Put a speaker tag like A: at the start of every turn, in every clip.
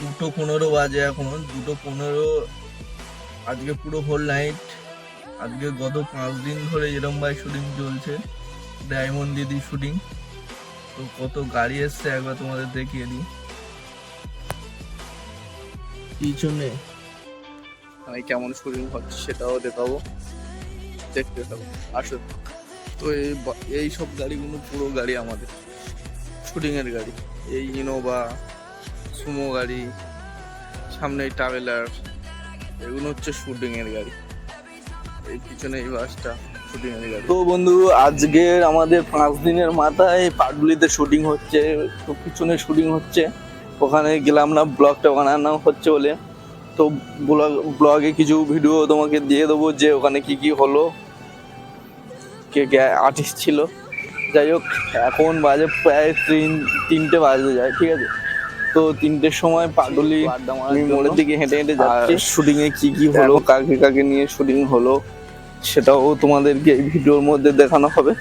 A: দুটো পনেরো বাজে এখন। দুটো পনেরো, আজকে পুরো হোল নাইট আজকে গত পাঁচ দিন ধরে এরম ভাই শুটিং চলছে। ডায়মন্ড দিদি শুটিং তো কত গাড়ি এসছে একবার তোমাদের দেখিয়ে দিই। পিছনে। মানে কেমন শুটিং হচ্ছে সেটাও দেখাবো। দেখতে থাকো। আসো। তো এই এই সব গাড়িগুলো পুরো গাড়ি আমাদের। শুটিং এর গাড়ি। এই ইনোভা সুমো গাড়ি সামনে ট্রাভেলার এগুলো হচ্ছে শুটিং এর গাড়ি। এই পিছনে এই বাসটা তো বন্ধু, আজকের আমাদের পাঁচ দিনের মাথায় পাটগুলিতে শুটিং হচ্ছে, তো পিছনে শুটিং হচ্ছে। ওখানে গেলাম না, ব্লগটা বানানো হচ্ছে বলে। তো ব্লগ, ব্লগে কিছু ভিডিও তোমাকে দিয়ে দেবো যে ওখানে কি কি হলো, কে কে আর্টিস্ট ছিল। যাই হোক, এখন বাজে প্রায় তিন, তিনটে বাজে যায়, ঠিক আছে? তো তিনটের সময় পাটুলি আমি মোড়ের দিকে হেঁটে হেঁটে যাচ্ছি শুটিং এ কি কি হলো কাকে কাকে নিয়ে শুটিং হলো সেটাও তোমাদেরকে এই ভিডিওর মধ্যে দেখানো হবে।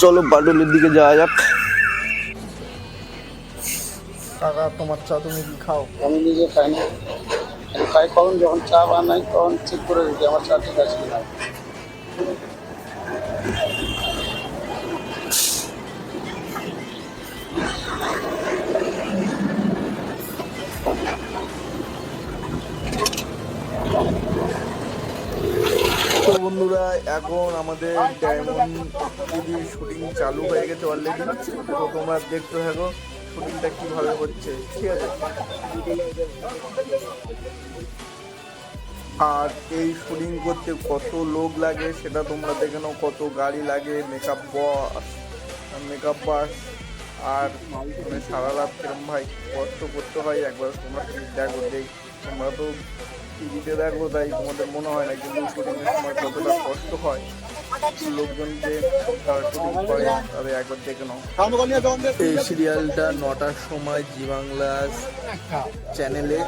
A: চলো পাটুলির দিকে যাওয়া যাক।
B: কাকা তোমার চা তুমি কি খাও?
C: আমি নিজে খাই না খাই কখন যখন চা বানাই তখন চেক করে দেখি আমার চা ঠিক আছে কিনা।
A: তো বন্ধুরা, এখন আমাদের ডায়মন্ড টিভির শুটিং চালু হয়ে গেছে অলরেডি তো তোমরা দেখতে থাকো শুটিংটা কীভাবে হচ্ছে, ঠিক আছে? আর এই শুটিং করতে কত লোক লাগে, সেটা তোমরা দেখে নাও, কত গাড়ি লাগে মেকআপ বস মেকআপ বাস আর মানে সারা রাত কিরম ভাই কষ্ট করতে হয়, একবার তোমরা দেখো, দেখ। তোমরা তো টিভিতে দেখো তাই তোমাদের মনে হয় না, কিন্তু শুটিংয়ের সময় কতটা কষ্ট হয় লোকজন যে তারা শুটিং করে, তাদের একবার দেখে নাও। এই সিরিয়ালটা নটার সময় জি বাংলা চ্যানেলে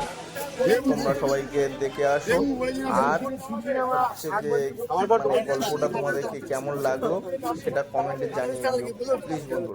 A: তোমরা সবাইকে দেখে আসো। আর হচ্ছে যে গল্পটা তোমাদেরকে কেমন লাগল, সেটা কমেন্টে জানিয়ে প্লিজ বন্ধু